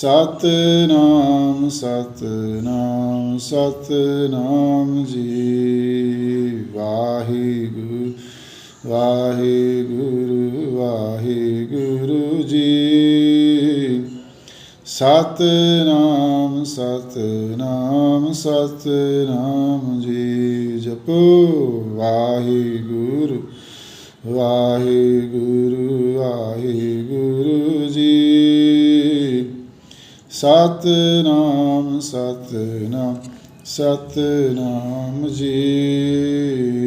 ਸਤਨਾਮ ਸਤਨਾਮ ਸਤਨਾਮ ਜੀ। ਵਾਹਿਗੁਰੂ ਵਾਹਿਗੁਰੂ ਵਾਹਿਗੁਰੂ ਜੀ। ਸਤਨਾਮ ਸਤਨਾਮ ਸਤਨਾਮ ਜੀ। ਜਪੋ, ਵਾਹਿਗੁਰੂ ਵਾਹਿਗੁਰੂ ਵਾਹਿਗੁਰੂ। ਸਤਨਾਮ ਸਤਨਾਮ ਸਤਨਾਮ ਜੀ।